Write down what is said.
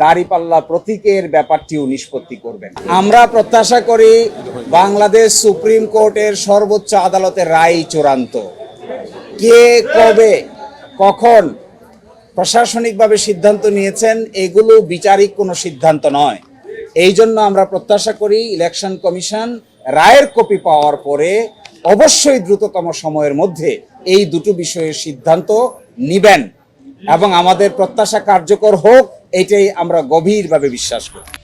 দাড়িপাল্লা প্রতীকের ব্যাপারটিও নিষ্পত্তি করবেন। আমরা প্রত্যাশা করি বাংলাদেশ সুপ্রিম কোর্টের সর্বোচ্চ আদালতের রায় চূড়ান্ত। কে কবে, কখন প্রশাসনিকভাবে সিদ্ধান্ত নিয়েছেন, এগুলো বিচারিক কোনো সিদ্ধান্ত নয়। এই জন্য আমরা প্রত্যাশা করি ইলেকশন কমিশন রায়ের কপি পাওয়ার পরে অবশ্যই দ্রুততম সময়ের মধ্যে এই দুটো বিষয়ের সিদ্ধান্ত নিবেন এবং আমাদের প্রত্যাশা কার্যকর হোক। এটাই আমরা গভীরভাবে বিশ্বাস করি।